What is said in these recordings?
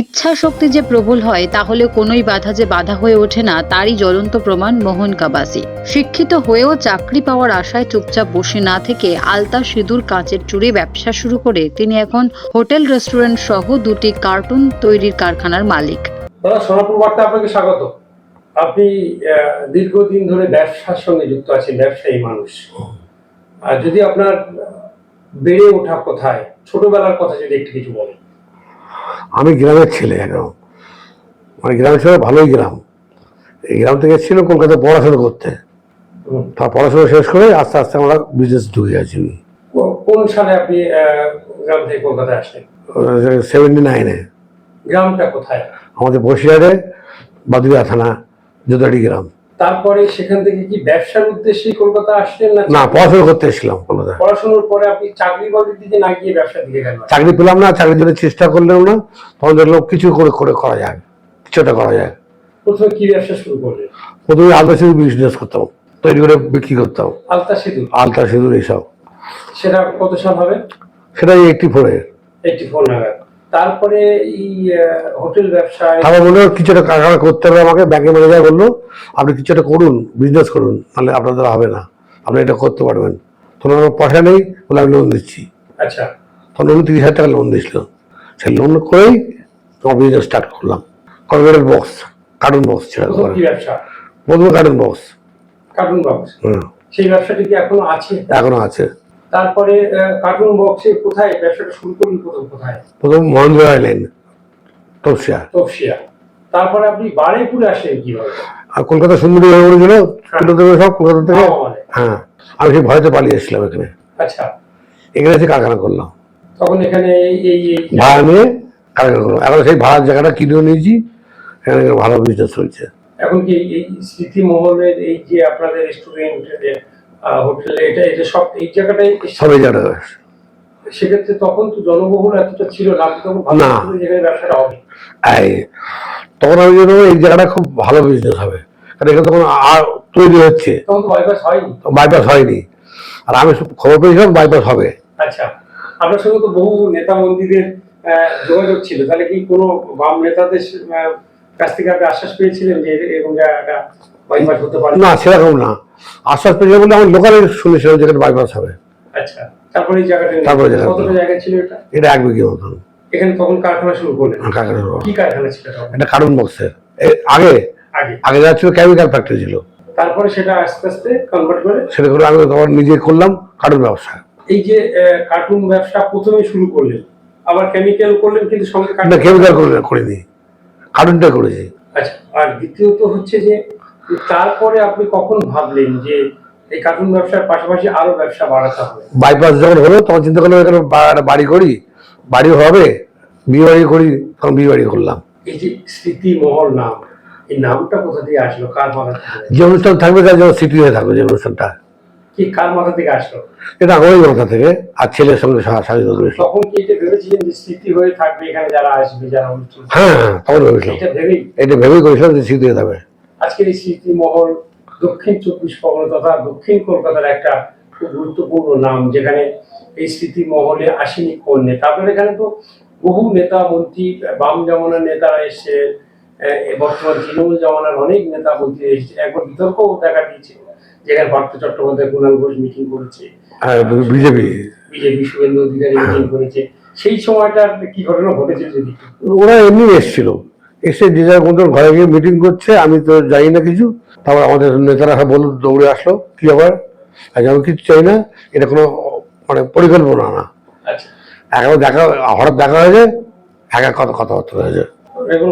ইচ্ছা শক্তি যে প্রবল হয়, তাহলে কোনোই বাধা যে বাধা হয়ে ওঠে না, তারই জ্বলন্ত প্রমাণ মোহন কাবাসি। শিক্ষিত হয়েও চাকরি পাওয়ার আশায় চুপচাপ বসে না থেকে আলতা সিঁদুর কাঁচের চুড়ি ব্যবসা শুরু করে তিনি এখন হোটেল, রেস্টুরেন্ট সহ দুটি কার্টুন তৈরির কারখানার মালিক। আপনাকে স্বাগত। আপনি দীর্ঘদিন ধরে ব্যবসার সঙ্গে যুক্ত আছেন, ব্যবসায়ী মানুষ। আর যদি আপনার বেড়ে ওঠা কোথায়, ছোটবেলার কথা যদি একটু কিছু বলেন। আমি গ্রামের ছেলে একদম মানে গ্রামের ছেলে ভালোই গ্রাম। এই গ্রাম থেকে ছিল কলকাতায় পড়াশোনা করতে। তার পড়াশোনা শেষ করে আস্তে আস্তে আমরা বিজনেস ঢুকে গেছি। কোন সালে আপনি গ্রাম থেকে কলকাতায় আসলেন? সেভেন্টি নাইনে গ্রামটা কোথায়? আমাদের বসিরহাটে বাদুরিয়া থানা যোদাটি গ্রাম। তারপরে সেখান থেকে কি ব্যবসার উদ্দেশ্যে কলকাতা আসলেন না না পড়াশোনা করতে এসেছিলাম কলকাতায় পড়াশোনার পরে আপনি চাকরি বাকরির দিকে না গিয়ে ব্যবসার দিকে গেলেন? চাকরি পেলাম না চাকরির জন্য চেষ্টা করলেও না। তখন দেখলাম কিছু করে করে করা যায় কিছুটা করা যায়। প্রথমে কি ব্যবসা শুরু করলেন? প্রথমে আলতা সিঁদুর বিজনেস করতাম তৈরি করে বিক্রি করতাম। আলতা সেতু? আলতা সিঁদুর এইসব। সেটা কত সাল হবে? সেটা এইটটি ফোরে এইটি ফোর নাগাদ। তারপরে এই হোটেল ব্যবসায় আমার মনে হয় কিছু একটা কারখানা করতে হবে আমাকে ব্যাংকের ম্যানেজার বলল আপনি কিছু একটা করুন বিজনেস করুন নাহলে আপনাদের হবে না। আপনি এটা করতে পারবেন। তখন আমার পয়সা নেই বলে আমি লোন দিচ্ছি। আচ্ছা। তখন উনি তিরিশ হাজার টাকা লোন দিয়েছিল। সেই লোন করেই আমার বিজনেস স্টার্ট করলাম। কর্পোরেট বক্স কার্টুন বক্স ছিল প্রথম কার্টুন বক্স কার্টুন বক্স হুম সেই ব্যবসাটি কি এখনও আছে? এখনও আছে। তারপরে কার্টুন বক্সে কোথায়? ব্যবসাটা শুরু করলেন প্রথম কোথায়? প্রথম মহেন্দ্র আইল্যান্ড তপসিয়া। তপসিয়া। তারপরে আপনি বারেপুরে আসেন কীভাবে? আর কলকাতা সুন্দরী হয়ে। ছোটো থেকে সব কলকাতা থেকে? হ্যাঁ আমি সেই ভয়তে পালিয়ে এসেছিলাম এখানে। আচ্ছা। এখানে এসে কারখানা করলাম। তখন এখানে এই ভাড়া নিয়ে কারখানা করলাম। এখন সেই ভাড়ার জায়গাটা কিনেও নিয়েছি। এখানে ভালো বিজনেস চলছে। এখন কি এই স্মৃতিমহলের এই যে আপনাদের রেস্টুরেন্ট হোটেল এটা এটা সব এই জায়গাটাই সব এই জায়গাটা সেক্ষেত্রে তখন তো জনবহুল এতটা ছিল না তখন না। যেখানে ব্যবসাটা হবে। এই তখন আমি জন্য এই জায়গাটা খুব ভালো বিজনেস হবে। কারণ এখানে তখন আর তৈরি হচ্ছে। তখন তো বাইপাস হয়নি। বাইপাস হয়নি। আর আমি খবর পেয়েছিলাম বাইপাস হবে। আচ্ছা আপনার সঙ্গে তো বহু নেতা মন্ত্রীদের যোগাযোগ ছিল। তাহলে কি কোনো বাম নেতাদের কাছ থেকে আপনি আশ্বাস পেয়েছিলেন যে এরকম জায়গাটা বাইপাস হতে পারে না সেরকম না। আশ্বাস পেয়েছিলাম বলে আমি লোকালে শুনেছিলাম যেখানে বাইপাস হবে। আচ্ছা তারপরে জায়গা ছিল এটা? এটা এক বিঘে মতন। এখানে তখন কারখানা শুরু করলেন? কারখানা করব। কি কারখানা ছিল এটা কার্টুন বক্সের আগে? আগে। আগে যা ছিল কেমিক্যাল ফ্যাক্টরি ছিল। তারপরে সেটা আস্তে আস্তে কনভার্ট করে? সেটা করে আমি তখন নিজে করলাম কার্টুন ব্যবসা। এই যে কার্টুন ব্যবসা প্রথমে শুরু করলেন। আবার কেমিক্যাল করলেন কিন্তু সঙ্গে কেমিক্যাল করিনি। কার্টুনটা করেছি। আচ্ছা আর দ্বিতীয়ত হচ্ছে যে তারপরে আপনি কখন ভাবলেন যে এই কার্টুন ব্যবসার পাশাপাশি আরও ব্যবসা বাড়াতে হবে? বাইপাস যখন হলো তখন চিন্তা করলাম এখানে বাড়ি করি বাড়ি হবে বিয়ে বাড়ি করি তখন বিয়ে বাড়ি করলাম। এই যে স্মৃতি মহল নাম এই নামটা কোথা থেকে আসলো? কার মাথা যে অনুষ্ঠান থাকবে তার যেন স্মৃতি হয়ে থাকবে যে অনুষ্ঠানটা। কি কার মাথা থেকে আসলো? এটা আমারই মাথা থেকে আর ছেলের সঙ্গে সাজিত তখন কি এটা ভেবেছিলেন যে স্মৃতি হয়ে থাকবে এখানে যারা আসবে যারা অনুষ্ঠান হ্যাঁ হ্যাঁ তখন ভেবেছিলাম। এটা ভেবেই? এটা ভেবেই করেছিলাম যে স্মৃতি হয়ে থাকবে। আজকের এই স্মৃতি মহল দক্ষিণ চব্বিশ পরগনা তথা দক্ষিণ কলকাতার একটা খুব গুরুত্বপূর্ণ নাম যেখানে এই স্মৃতিমহলে আসেনি কোন নেতা। আপনার এখানে তো বহু নেতা মন্ত্রী বাম জামানার নেতারা এসছে বর্তমান তৃণমূল জামানার অনেক নেতা মন্ত্রী এসছে। একবার বিতর্কও দেখা দিয়েছে যেখানে পার্থ চট্টোপাধ্যায় কুণাল ঘোষ মিটিং করেছে। BJP. BJP Suvendu Adhikari meeting করেছে। সেই সময়টা কি ঘটনা ঘটেছে যদি ওরা এমনি এসেছিল। এসে যে যার মতন ঘরে গিয়ে মিটিং করছে আমি তো জানি না কিছু। তারপর আমাদের নেতারা বলল দৌড়ে আসলো। কি আবার আজ আমি কিছু চাই না এটা কোনো মানে পরিকল্পনা না। আচ্ছা। একবার দেখা হঠাৎ দেখা হয়েছে একা কথা কথাবার্তা হয়েছে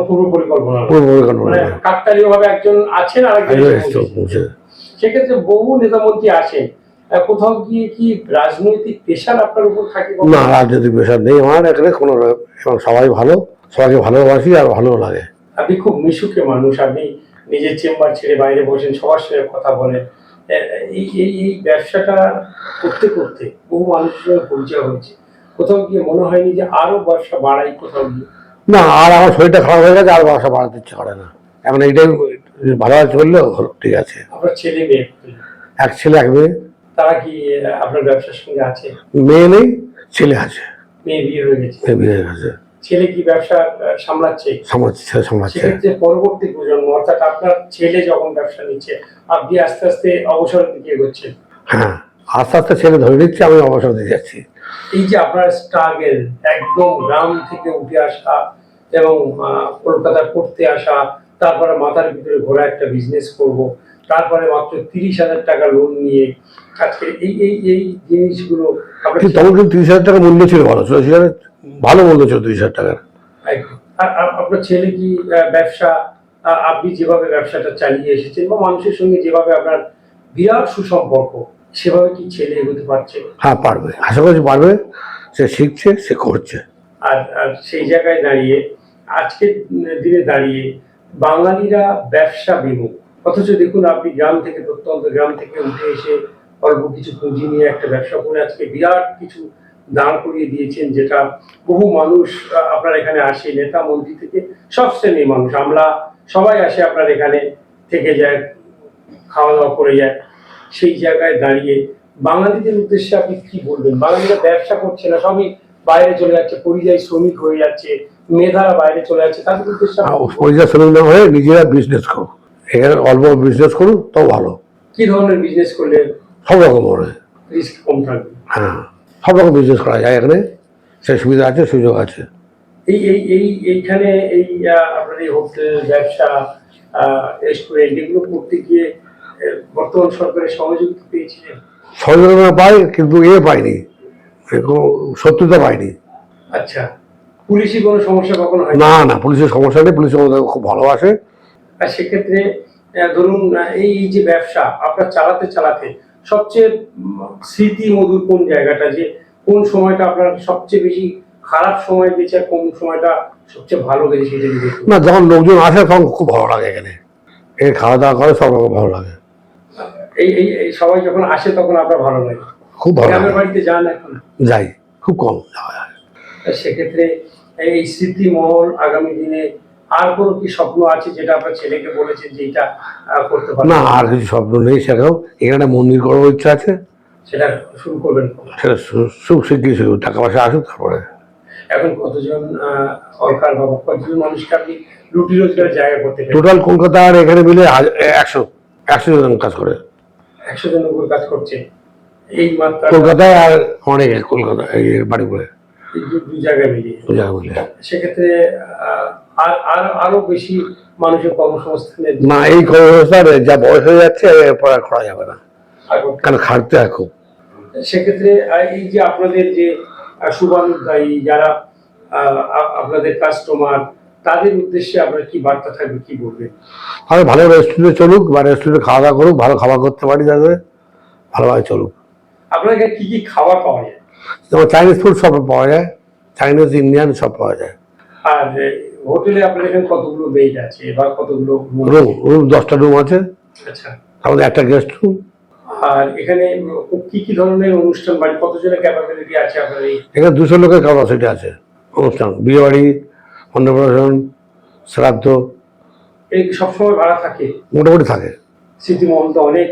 পূর্ব পরিকল্পনা। নয়। পরিকল্পনা মানে না। একজন আছেন। সেক্ষেত্রে বহু নেতা মন্ত্রী আসেন কোথাও গিয়ে কি রাজনৈতিক পেশার আপনার উপর থাকে না রাজনৈতিক নেই আমার এখানে কোনো সবাই ভালো। সবাইকে ভালোবাসি আর ভালো লাগে। আপনি খুব মিশুকে মানুষ আপনি নিজের চেম্বার ছেড়ে বাইরে বসেন সবার সঙ্গে কথা বলেন। এই এই ব্যবসাটা করতে করতে বহু মানুষের সঙ্গে পরিচয় হয়েছে। কোথাও গিয়ে মনে হয়নি যে আরও ব্যবসা বাড়াই কোথাও গিয়ে। না আর আমার শরীরটা খারাপ হয়ে গেছে আর বাসা বাড়াতে ইচ্ছে করে না। এখন এইটাই ভালো আছে বললে ঠিক আছে। আপনার ছেলে মেয়ে এক ছেলে এক মেয়ে। তারা কি আপনার ব্যবসার সঙ্গে আছে? মেয়ে নেই ছেলে আছে। মেয়ে বিয়ে হয়ে গেছে। মেয়ে বিয়ে হয়ে গেছে। ছেলে কি ব্যবসা সামলাচ্ছে? সামলাচ্ছে সামলাচ্ছে। সেক্ষেত্রে পরবর্তী প্রজন্ম অর্থাৎ আপনার ছেলে যখন ব্যবসা নিচ্ছে আপনি আস্তে আস্তে অবসর দিকে এগোচ্ছেন। হ্যাঁ আস্তে আস্তে ছেলে ধরে নিচ্ছে আমি অবসর দিয়ে যাচ্ছি। এই যে আপনার স্ট্রাগেল একদম গ্রাম থেকে উঠে আসা এবং আহ, কলকাতায় পড়তে আসা তারপরে মাথার ভিতরে ঘোরা একটা বিজনেস করব তারপরে মাত্র তিরিশ হাজার টাকা লোন নিয়ে আজকে এই এই এই জিনিসগুলো তখন কিন্তু তিরিশ হাজার টাকা মূল্য ছিল ভালো চল্লিশ হাজার ভালো মূল্য ছিল তিরিশ হাজার টাকার। আপনার ছেলে কি ব্যবসা আপনি যেভাবে ব্যবসাটা চালিয়ে এসেছেন বা মানুষের সঙ্গে যেভাবে আপনার বিরাট সুসম্পর্ক সেভাবে কি ছেলে এগোতে পারছে? হ্যাঁ পারবে। আশা করছি পারবে। সে শিখছে সে করছে। আর আর সেই জায়গায় দাঁড়িয়ে আজকের দিনে দাঁড়িয়ে বাঙালিরা ব্যবসা বিমুখ। অথচ দেখুন আপনি গ্রাম থেকে, প্রত্যন্ত গ্রাম থেকে উঠে এসে অল্প কিছু পুঁজি নিয়ে একটা ব্যবসা করে আজকে বিরাট কিছু দাঁড় করিয়ে দিয়েছেন, যেটা বহু মানুষ আপনার এখানে আসে, নেতা মন্ত্রী থেকে সব শ্রেণির মানুষ, আমরা সবাই আসে আপনার এখানে থেকে যায় খাওয়া দাওয়া করে যায়, সেই জায়গায় দাঁড়িয়ে। বাঙালিদের উদ্দেশ্যে আপনি কি বলবেন? বাঙালিরা ব্যবসা করছে না, সবই বাইরে চলে যাচ্ছে, পরিযায়ী শ্রমিক হয়ে যাচ্ছে, মেধারা বাইরে চলে যাচ্ছে, তাদের উদ্দেশ্যে? পয়সা শ্রমিক হয়ে নিজেরা বিজনেস করুক এখানে অল্প বিজনেস করুক তাও ভালো। কি ধরনের বিজনেস করলে সব রকম হবে। রিস্ক কম থাকবে? হ্যাঁ সব রকম বিজনেস করা যায় এখানে। সে সুবিধা আছে সুযোগ আছে। এই এই এই এইখানে এই আপনার এই হোটেল ব্যবসা রেস্টুরেন্ট এগুলো করতে গিয়ে বর্তমান সরকারের সহযোগিতা পেয়েছিলেন? সহযোগিতা পাই কিন্তু এ পাইনি সত্যতা পাইনি আচ্ছা পুলিশি কোনো সমস্যা কখনো না না পুলিশের সমস্যা নেই। পুলিশের খুব ভালোবাসে। আর সেক্ষেত্রে ধরুন এই যে ব্যবসা আপনার চালাতে চালাতে সবচেয়ে স্মৃতি মধুর কোন জায়গাটা? যে কোন সময়টা আপনার সবচেয়ে বেশি খারাপ সময় গেছে আর কোন সময়টা সবচেয়ে ভালো গেছে সেটা যদি না যখন লোকজন আসে তখন খুব ভালো লাগে এখানে। এ খাওয়া দাওয়া করে সব রকম ভালো লাগে। এই এই এই সবাই যখন আসে তখন আপনার ভালো লাগে? খুব ভালো গ্রামের বাড়িতে যান এখন? যাই খুব কম আর সেক্ষেত্রে এই স্মৃতিমহল আগামী দিনে আর কোনো কি স্বপ্ন আছে যেটা আপনার ছেলেকে বলেছেন যে এটা করতে পারবে? না আর কিছু স্বপ্ন নেই সেরকম এখানে মন্দির করার ইচ্ছা আছে। সেটা শুরু করবেন? সেটা সুখ শিগগির। শুরু টাকা পয়সা আসুক তারপরে। এখন কতজন সরকার বা কতজন মানুষকে আপনি রুটি রোজগারের জায়গা করতে টোটাল কলকাতা আর এখানে মিলে একশো একশো জন কাজ করে। একশো জনের উপর কাজ করছে। এই মাত্রা কলকাতায় আর অনেক কলকাতা এই বাড়ি করে দু- জায়গায় মিলিয়ে। দু জায়গা মিলে সেক্ষেত্রে আর আর আরও বেশি মানুষের কর্মসংস্থানের না এই কর্মসংস্থান যা বয়স হয়ে যাচ্ছে আর করা যাবে না। কারণ খাটতে হয় খুব। সেক্ষেত্রে এই যে আপনাদের যে শুভানুধ্যায়ী যারা আপনাদের কাস্টমার তাদের উদ্দেশ্যে আপনার কি বার্তা থাকবে কি বলবেন? আর ভালো রেস্টুরেন্টে চলুক বা রেস্টুরেন্টে খাওয়া দাওয়া করুক ভালো খাবার করতে পারি যাতে ভালোভাবে চলুক। আপনার কি কি খাবার পাওয়া যায়? যেমন চাইনিজ ফুড সব পাওয়া যায় চাইনিজ ইন্ডিয়ান সব পাওয়া যায়। আর হোটেলে আপনার এখানে কতগুলো বেড আছে বা কতগুলো রুম রুম দশটা রুম আছে। আচ্ছা। আমাদের একটা গেস্ট রুম আর এখানে কি কি ধরনের অনুষ্ঠান বাড়ি কতজনের ক্যাপাবিলিটি আছে আপনার এই? এখানে দুশো লোকের ক্যাপাসিটি আছে অনুষ্ঠান। বিয়ে বাড়ি অন্নপ্রাশন শ্রাদ্ধ। এই সবসময় ভাড়া থাকে? মোটামুটি থাকে। স্মৃতিমহল তো অনেক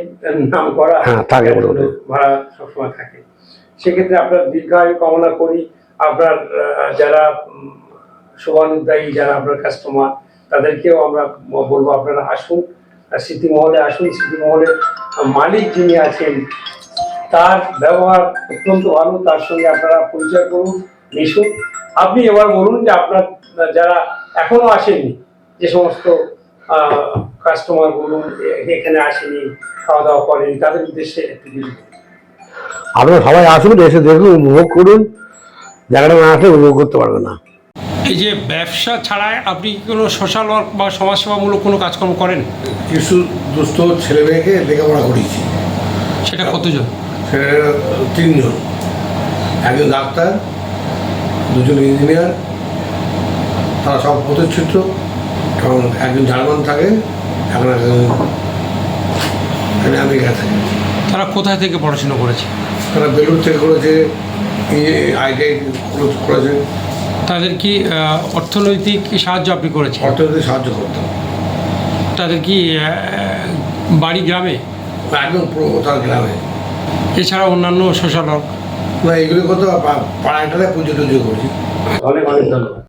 নাম করা। হ্যাঁ, থাকে মোটামুটি। ভাড়া সবসময় থাকে। সেক্ষেত্রে আপনার দীর্ঘায়ু কামনা করি। আপনার যারা উম, যারা আপনার কাস্টমার তাদেরকেও আমরা বলব আপনারা আসুন। স্মৃতিমহলে আসুন। স্মৃতিমহলের মালিক যিনি আছেন তার ব্যবহার অত্যন্ত ভালো। তার সঙ্গে আপনারা পরিচয় করুন মিশুন। আপনি এবার বলুন যে আপনার যারা এখনও আসেননি যে সমস্ত কাস্টমার বলুন এখানে আসেনি খাওয়া দাওয়া করেনি তাদের উদ্দেশ্যে আপনারা সবাই আসুন এসে দেখুন উপভোগ করুন। জায়গাটা না আসলে উপভোগ করতে পারবে না। এই যে ব্যবসা ছাড়াই আপনি কি কোনো সোশ্যাল ওয়ার্ক বা সমাজসেবামূলক কোনো কাজকর্ম করেন? কিছু দুস্থ ছেলে মেয়েকে লেখাপড়া করিয়েছি। সেটা কতজন? সেটা তিনজন। একজন ডাক্তার দুজন ইঞ্জিনিয়ার তারা সব প্রতিষ্ঠিত। কারণ একজন জার্মান থাকে এখন একজন আমেরিকা থাকে। তারা কোথায় থেকে পড়াশোনা করেছে? তারা বেলুর থেকে করেছে আইটিআই করেছে। তাদের কি আহ, অর্থনৈতিক সাহায্য আপনি করেছেন? অর্থনৈতিক সাহায্য করতাম। তাদের কি আহ, বাড়ি গ্রামে? একদম তার গ্রামে। এছাড়া অন্যান্য সোশ্যাল ওয়ার্ক না এগুলো কথা পাড়ায় টাড়ায় পুজো টুজো করছি। অনেক অনেক ধন্যবাদ।